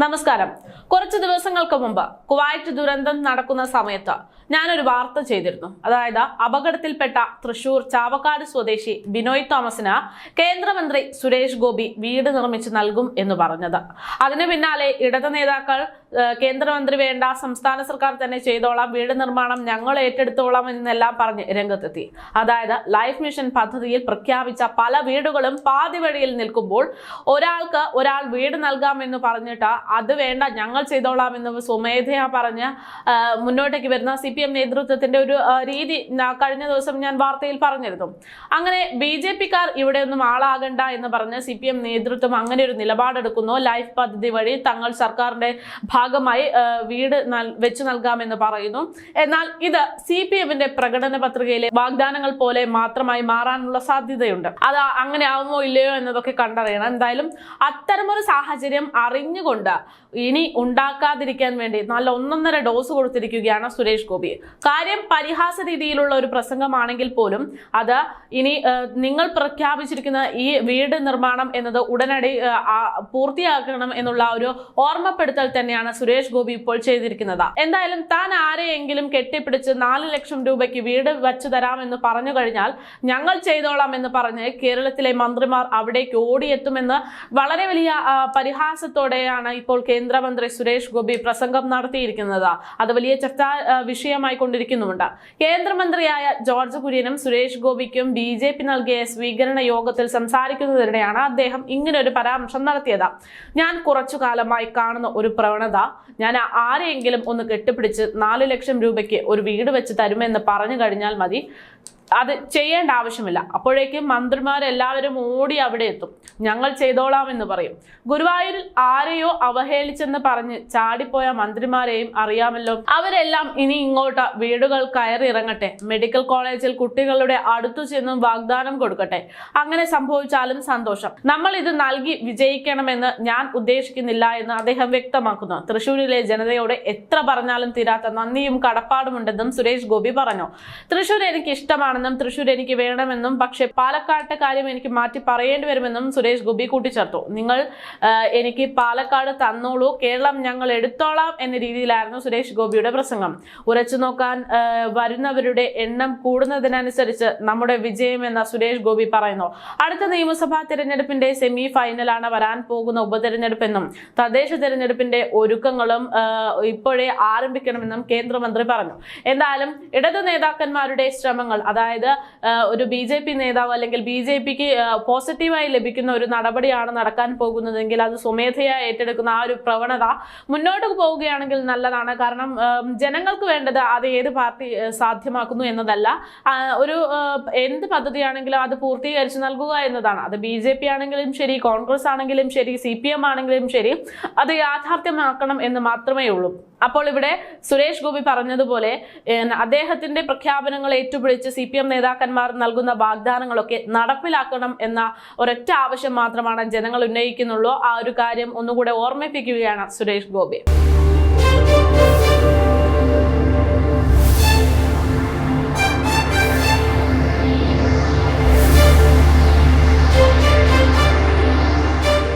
നമസ്കാരം. കുറച്ച് ദിവസങ്ങൾക്ക് മുമ്പ് കുവൈറ്റ് ദുരന്തം നടക്കുന്ന സമയത്ത് ഞാനൊരു വാർത്ത ചെയ്തിരുന്നു. അതായത് അപകടത്തിൽപ്പെട്ട തൃശൂർ ചാവക്കാട് സ്വദേശി ബിനോയ് തോമസിന് കേന്ദ്രമന്ത്രി സുരേഷ് ഗോപി വീട് നിർമ്മിച്ചു നൽകും എന്ന് പറഞ്ഞത്. അതിനു പിന്നാലെ ഇടത് നേതാക്കൾ കേന്ദ്രമന്ത്രി വേണ്ട സംസ്ഥാന സർക്കാർ തന്നെ ചെയ്തോളാം വീട് നിർമ്മാണം ഞങ്ങൾ ഏറ്റെടുത്തോളാം എന്നെല്ലാം പറഞ്ഞ് രംഗത്തെത്തി. അതായത് ലൈഫ് മിഷൻ പദ്ധതിയിൽ പ്രഖ്യാപിച്ച പല വീടുകളും പാതിവഴിയിൽ നിൽക്കുമ്പോൾ ഒരാൾക്ക് ഒരാൾ വീട് നൽകാമെന്ന് പറഞ്ഞിട്ട് അത് വേണ്ട ഞങ്ങൾ ചെയ്തോളാം എന്ന് സ്വമേധയാ പറഞ്ഞ് മുന്നോട്ടേക്ക് വരുന്ന സി പി എം നേതൃത്വത്തിന്റെ ഒരു രീതി കഴിഞ്ഞ ദിവസം ഞാൻ വാർത്തയിൽ പറഞ്ഞിരുന്നു. അങ്ങനെ ബി ജെ പിക്കാർ ഇവിടെ ഒന്നും ആളാകണ്ട എന്ന് പറഞ്ഞ് സി പി എം നേതൃത്വം അങ്ങനെ ഒരു നിലപാടെടുക്കുന്നു. ലൈഫ് പദ്ധതി വഴി തങ്ങൾ സർക്കാരിന്റെ ഭാഗമായി വീട് വെച്ചു നൽകാമെന്ന് പറയുന്നു. എന്നാൽ ഇത് സി പി എമ്മിന്റെ പ്രകടന പത്രികയിലെ വാഗ്ദാനങ്ങൾ പോലെ മാത്രമായി മാറാനുള്ള സാധ്യതയുണ്ട്. അത് അങ്ങനെ ആവുമോ ഇല്ലയോ എന്നതൊക്കെ കണ്ടറിയണം. എന്തായാലും അത്തരമൊരു സാഹചര്യം അറിഞ്ഞുകൊണ്ട് ഇനി ഉണ്ടാക്കാതിരിക്കാൻ വേണ്ടി നല്ല ഒന്നൊന്നര ഡോസ് കൊടുത്തിരിക്കുകയാണ് സുരേഷ് ഗോപി. കാര്യം പരിഹാസ രീതിയിലുള്ള ഒരു പ്രസംഗമാണെങ്കിൽ പോലും അത് ഇനി നിങ്ങൾ പ്രഖ്യാപിച്ചിരിക്കുന്ന ഈ വീട് നിർമ്മാണം എന്നത് ഉടനടി പൂർത്തിയാക്കണം എന്നുള്ള ഒരു ഓർമ്മപ്പെടുത്തൽ തന്നെയാണ് സുരേഷ് ഗോപി ഇപ്പോൾ ചെയ്തിരിക്കുന്നത്. എന്തായാലും താൻ ആരെയെങ്കിലും കെട്ടിപ്പിടിച്ച് നാല് ലക്ഷം രൂപയ്ക്ക് വീട് വച്ചു തരാമെന്ന് പറഞ്ഞു കഴിഞ്ഞാൽ ഞങ്ങൾ ചെയ്തോളാം എന്ന് പറഞ്ഞ് കേരളത്തിലെ മന്ത്രിമാർ അവിടേക്ക് ഓടിയെത്തുമെന്ന് വളരെ വലിയ പരിഹാസത്തോടെയാണ് ഇപ്പോൾ കേന്ദ്രമന്ത്രി സുരേഷ് ഗോപി പ്രസംഗം നടത്തിയിരിക്കുന്നത്. അത് വലിയ ചർച്ചാ വിഷയമായി കൊണ്ടിരിക്കുന്നുമുണ്ട്. കേന്ദ്രമന്ത്രിയായ ജോർജ് കുര്യനും സുരേഷ് ഗോപിക്കും ബി ജെ പി നൽകിയ സ്വീകരണ യോഗത്തിൽ സംസാരിക്കുന്നതിനിടെയാണ് അദ്ദേഹം ഇങ്ങനെ ഒരു പരാമർശം നടത്തിയത്. ഞാൻ കുറച്ചു കാലമായി കാണുന്ന ഒരു പ്രവണത ഞാൻ ആരെയെങ്കിലും ഒന്ന് കെട്ടിപ്പിടിച്ച് നാല് ലക്ഷം രൂപയ്ക്ക് ഒരു വീട് വെച്ച് തരുമെന്ന് പറഞ്ഞു കഴിഞ്ഞാൽ മതി. അത് ചെയ്യേണ്ട ആവശ്യമില്ല. അപ്പോഴേക്കും മന്ത്രിമാരെല്ലാവരും ഓടി അവിടെ എത്തും. ഞങ്ങൾ ചെയ്തോളാം എന്ന് പറയും. ഗുരുവായൂരിൽ ആരെയോ അവഹേളിച്ചെന്ന് പറഞ്ഞ് ചാടിപ്പോയ മന്ത്രിമാരെയും അറിയാമല്ലോ. അവരെല്ലാം ഇനി ഇങ്ങോട്ട് വീടുകൾ കയറി ഇറങ്ങട്ടെ. മെഡിക്കൽ കോളേജിൽ കുട്ടികളുടെ അടുത്തു ചെന്നും വാഗ്ദാനം കൊടുക്കട്ടെ. അങ്ങനെ സംഭവിച്ചാലും സന്തോഷം. നമ്മൾ ഇത് നൽകി വിജയിക്കണമെന്ന് ഞാൻ ഉദ്ദേശിക്കുന്നില്ല എന്ന് അദ്ദേഹം വ്യക്തമാക്കുന്നു. തൃശൂരിലെ ജനതയോട് എത്ര പറഞ്ഞാലും തീരാത്ത നന്ദിയും കടപ്പാടുമുണ്ടെന്നും സുരേഷ് ഗോപി പറഞ്ഞു. തൃശൂർ എനിക്ക് ഇഷ്ടമാണെന്നും തൃശൂർ എനിക്ക് വേണമെന്നും പക്ഷേ പാലക്കാട്ടെ കാര്യം എനിക്ക് മാറ്റി പറയേണ്ടി വരുമെന്നും സുരേഷ് ഗോപി കൂട്ടിച്ചേർത്തു. നിങ്ങൾ എനിക്ക് പാലക്കാട് തന്നോളൂ കേരളം ഞങ്ങൾ എടുത്തോളാം എന്ന രീതിയിലായിരുന്നു സുരേഷ് ഗോപിയുടെ പ്രസംഗം. ഉറച്ചു നോക്കാൻ വരുന്നവരുടെ എണ്ണം കൂടുന്നതിനനുസരിച്ച് നമ്മുടെ വിജയം എന്ന സുരേഷ് ഗോപി പറയുന്നു. അടുത്ത നിയമസഭാ തെരഞ്ഞെടുപ്പിന്റെ സെമി ഫൈനലാണ് വരാൻ പോകുന്ന ഉപതെരഞ്ഞെടുപ്പെന്നും തദ്ദേശ തെരഞ്ഞെടുപ്പിന്റെ ഒരുക്കങ്ങളും ഇപ്പോഴേ ആരംഭിക്കണമെന്നും കേന്ദ്രമന്ത്രി പറഞ്ഞു. എന്തായാലും ഇടതു നേതാക്കന്മാരുടെ ശ്രമങ്ങൾ അതായത് ആ, ഒരു ബി ജെ പി നേതാവ് അല്ലെങ്കിൽ ബി ജെ പിക്ക് പോസിറ്റീവായി ലഭിക്കുന്ന ഒരു നടപടിയാണ് നടക്കാൻ പോകുന്നതെങ്കിൽ അത് സ്വമേധയാ ഏറ്റെടുക്കുന്ന ആ ഒരു പ്രവണത മുന്നോട്ട് പോവുകയാണെങ്കിൽ നല്ലതാണ്. കാരണം ജനങ്ങൾക്ക് വേണ്ടത് അത് ഏത് പാർട്ടി സാധ്യമാക്കുന്നു എന്നതല്ല. ഒരു എന്ത് പദ്ധതിയാണെങ്കിലും അത് പൂർത്തീകരിച്ച് നൽകുക എന്നതാണ്. അത് ബി ജെ പി ആണെങ്കിലും ശരി കോൺഗ്രസ് ആണെങ്കിലും ശരി സി പി എം ആണെങ്കിലും ശരി അത് യാഥാർത്ഥ്യമാക്കണം എന്ന് മാത്രമേ ഉള്ളൂ. അപ്പോൾ ഇവിടെ സുരേഷ് ഗോപി പറഞ്ഞതുപോലെ അദ്ദേഹത്തിന്റെ പ്രഖ്യാപനങ്ങൾ ഏറ്റുപിടിച്ച് സി പി എം നേതാക്കന്മാർ നൽകുന്ന വാഗ്ദാനങ്ങളൊക്കെ നടപ്പിലാക്കണം എന്ന ഒരൊറ്റ ആവശ്യം മാത്രമാണ് ജനങ്ങൾ ഉന്നയിക്കുന്നുള്ളൂ. ആ ഒരു കാര്യം ഒന്നുകൂടെ ഓർമ്മിപ്പിക്കുകയാണ് സുരേഷ് ഗോപി.